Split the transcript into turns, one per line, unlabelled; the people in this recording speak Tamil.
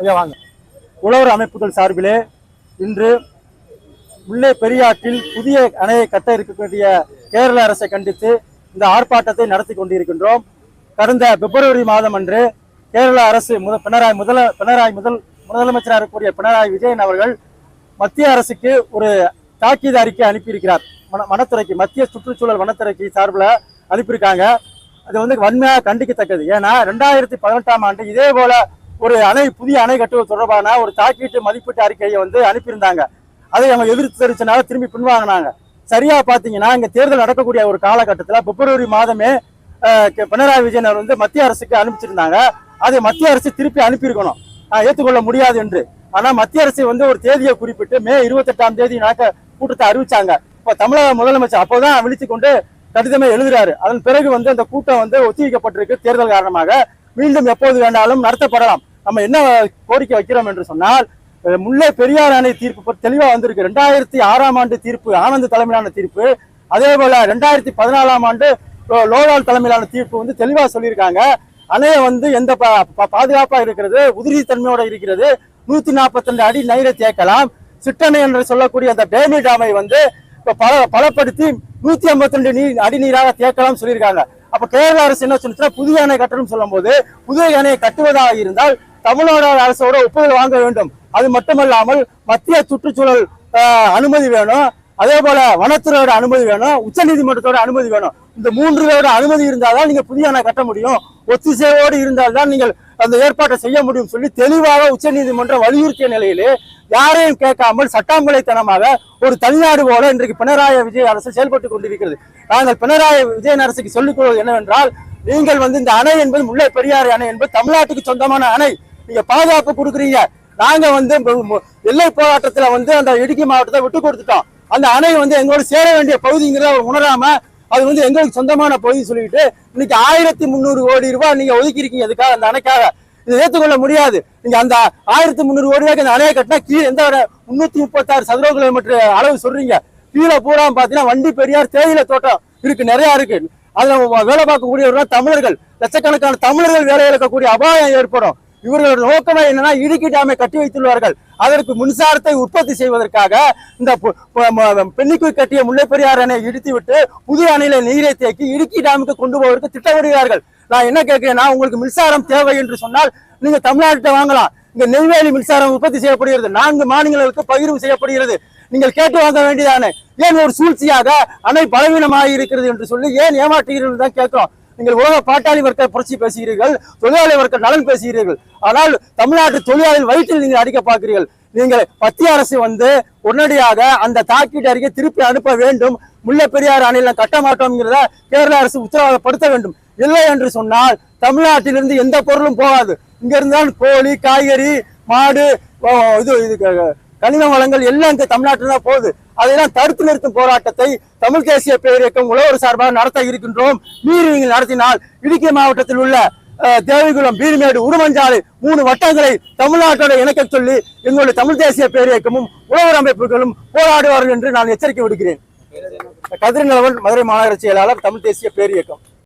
ஐயா வாங்க. உழவர் அமைப்புகள் சார்பிலே இன்று முல்லை பெரியாற்றில் புதிய அணையை கட்ட இருக்கக்கூடிய கேரள அரசை கண்டித்து இந்த ஆர்ப்பாட்டத்தை நடத்தி கொண்டிருக்கின்றோம். கடந்த பிப்ரவரி மாதம் அன்று கேரள அரசு முத பினராயி முதல பினராயி முதல் முதலமைச்சராக இருக்கக்கூடிய பினராயி விஜயன் அவர்கள் மத்திய அரசுக்கு ஒரு தாக்கீது அறிக்கை அனுப்பியிருக்கிறார். வன வனத்துறைக்கு மத்திய சுற்றுச்சூழல் வனத்துறைக்கு சார்பில் அனுப்பியிருக்காங்க. அது வந்து வன்மையாக கண்டிக்கத்தக்கது. ஏன்னா ரெண்டாயிரத்தி பதினெட்டாம் ஆண்டு இதே போல ஒரு அணை புதிய அணை கட்டுவது தொடர்பான ஒரு தாக்கீட்டு மதிப்பீட்டு அறிக்கையை வந்து அனுப்பியிருந்தாங்க. அதை அவங்க எதிர்த்து தெரிச்சனால திரும்பி பின்வாங்கினாங்க. சரியா பாத்தீங்கன்னா இங்க தேர்தல் நடக்கக்கூடிய ஒரு காலகட்டத்தில் பிப்ரவரி மாதமே பினராயி விஜயன் அவர் வந்து மத்திய அரசுக்கு அனுப்பிச்சிருந்தாங்க. அதை மத்திய அரசு திருப்பி அனுப்பியிருக்கணும். ஆஹ், ஏற்றுக்கொள்ள முடியாது என்று. ஆனா மத்திய அரசு வந்து ஒரு தேதியை குறிப்பிட்டு மே இருபத்தெட்டாம் தேதி நடக்க கூட்டத்தை அறிவிச்சாங்க. இப்ப தமிழக முதலமைச்சர் அப்போதான் விழித்து கொண்டு கடிதமே எழுதுறாரு. அதன் பிறகு வந்து அந்த கூட்டம் வந்து ஒத்திவைக்கப்பட்டிருக்கு தேர்தல் காரணமாக. மீண்டும் எப்போது வேண்டாலும் நடத்தப்படலாம். நம்ம என்ன கோரிக்கை வைக்கிறோம் என்று சொன்னால் முல்லை பெரியார் அணை தீர்ப்பு தெளிவாக வந்திருக்கு. ரெண்டாயிரத்தி ஆறாம் ஆண்டு தீர்ப்பு ஆனந்த் தலைமையிலான தீர்ப்பு. அதே போல ரெண்டாயிரத்தி பதினாலாம் ஆண்டு லோ- லோலால் தலைமையிலான தீர்ப்பு வந்து தெளிவாக சொல்லியிருக்காங்க. அணையை வந்து எந்த பா- பா- பாதுகாப்பா இருக்கிறது உதிரித்தன்மையோட இருக்கிறது நூத்தி நாற்பத்தி ரெண்டு அடி நீரை தேக்கலாம். சிற்றணை என்று சொல்லக்கூடிய அந்த டேமி டேமை வந்து இப்போ பல பலப்படுத்தி நூத்தி ஐம்பத்தி ரெண்டு நீர் அடி நீராக தேக்கலாம் சொல்லியிருக்காங்க. அப்ப கேரள அரசு என்ன சொல்லுச்சுன்னா புதிய அணை கட்டணும் சொல்லும் போது புதிய அணையை கட்டுவதாக இருந்தால் தமிழ்நாடு அரசோட ஒப்புதல் வாங்க வேண்டும். அது மட்டுமல்லாமல் மத்திய சுற்றுச்சூழல் ஆஹ், அனுமதி வேணும். அதே போல வனத்துறையோட அனுமதி வேணும் உச்சநீதிமன்றத்தோட அனுமதி வேணும். இந்த மூன்று பேரோட அனுமதி இருந்தால்தான் நீங்க புதிய அணை கட்ட முடியும். ஒத்திசைவோடு இருந்தால்தான் நீங்கள் அந்த ஏற்பாட்டை செய்ய முடியும் சொல்லி தெளிவாக உச்சநீதிமன்றம் வலியுறுத்திய நிலையிலே யாரையும் கேட்காமல் சட்டாம்பளைத்தனமாக ஒரு தனிநாடு போல இன்றைக்கு பினராயி விஜய் அரசு செயல்பட்டு கொண்டிருக்கிறது. நாங்கள் பினராயி விஜயன் அரசுக்கு சொல்லிக்கொள்வது என்னவென்றால் நீங்கள் வந்து இந்த அணை என்பது முல்லை பெரியாறு அணை என்பது தமிழ்நாட்டுக்கு சொந்தமான அணை. நீங்க பாதுகாப்பு கொடுக்குறீங்க. நாங்க வந்து எல்லை போராட்டத்துல வந்து அந்த இடுக்கி மாவட்டத்தை விட்டு கொடுத்துட்டோம். அந்த அணை வந்து எங்களோட சேர வேண்டிய பகுதிங்கிறத அவர் உணராம அது வந்து எங்களுக்கு சொந்தமான பகுதி சொல்லிட்டு இன்னைக்கு ஆயிரத்தி முந்நூறு கோடி ரூபாய் நீங்க ஒதுக்கிருக்கீங்க அதுக்காக அந்த அணைக்காக. இதை ஏற்றுக்கொள்ள முடியாது. நீங்க அந்த ஆயிரத்தி முந்நூறு கோடி ரூபாய்க்கு அந்த அணையை கட்டினா கீழே எந்த முன்னூத்தி முப்பத்தாறு சதுர கிலோமீட்டர் அளவு சொல்றீங்க. கீழே பூரா பாத்தீங்கன்னா வண்டி பெரியார் தேயிலை தோட்டம் இருக்கு நிறைய இருக்கு. அதுல வேலை பார்க்கக்கூடியவர்கள் தமிழர்கள். லட்சக்கணக்கான தமிழர்கள் வேலை இழக்கக்கூடிய அபாயம் ஏற்படும். இவர்களோட நோக்கமே என்னன்னா இடுக்கி டேமை கட்டி வைத்துள்ளார்கள். அதற்கு மின்சாரத்தை உற்பத்தி செய்வதற்காக இந்த பெண்ணிக்கு கட்டிய முல்லைப்பெரியார் அணை இடித்து விட்டு அணையில நீரை தேக்கி இடுக்கி டேமுக்கு கொண்டு போவதற்கு திட்டமிடுகிறார்கள். நான் என்ன கேட்கிறேன்னா உங்களுக்கு மின்சாரம் தேவை என்று சொன்னால் நீங்க தமிழ்நாட்டை வாங்கலாம். இங்க நெய்வேலி மின்சாரம் உற்பத்தி செய்யப்படுகிறது. நான்கு மாநிலங்களுக்கு பகிர்வு செய்யப்படுகிறது. நீங்கள் கேட்டு வாங்க வேண்டியதானே? ஏன் ஒரு சூழ்ச்சியாக அணை பலவீனமாக இருக்கிறது என்று சொல்லி ஏன் ஏமாற்றுகிறீர்கள் தான் கேட்கிறோம். நீங்கள் உலக பாட்டாளி வர்க்க புரட்சி பேசுகிறீர்கள் தொழிலாளி வர்க்க நலன் பேசுகிறீர்கள். ஆனால் தமிழ்நாட்டு தொழிலாளி வயிற்றில் நீங்கள் அடிக்க பார்க்கிறீர்கள். நீங்கள் மத்திய அரசு வந்து உடனடியாக அந்த தாக்கீட்டு அறிக்கை திருப்பி அனுப்ப வேண்டும். முல்லை பெரியார் அணையில கட்ட மாட்டோம்ங்கிறத கேரள அரசு உத்தரவாதப்படுத்த வேண்டும். இல்லை என்று சொன்னால் தமிழ்நாட்டிலிருந்து எந்த பொருளும் போகாது. இங்கிருந்தால் கோழி காய்கறி மாடு இது இது கனிம வளங்கள் எல்லாம் இங்க தமிழ்நாட்டில் தான் போகுது. அதையெல்லாம் தடுத்து நிறுத்தும் போராட்டத்தை தமிழ் தேசிய பேரியக்கம் உழவர் சார்பாக நடத்த இருக்கின்றோம். மீறி நீங்கள் நடத்தினால் இடுக்கி மாவட்டத்தில் உள்ள அஹ், தேவிகுளம் பீர்மேடு உடுமஞ்சாலை மூணு வட்டங்களை தமிழ்நாட்டோட இணைக்க சொல்லி எங்களுடைய தமிழ் தேசிய பேரியக்கமும் உழவர் அமைப்புகளும் போராடுவார்கள் என்று நான் எச்சரிக்கை விடுக்கிறேன். கதிர் நிலவன் மதுரை மாநகர செயலாளர் தமிழ் தேசிய பேரியக்கம்.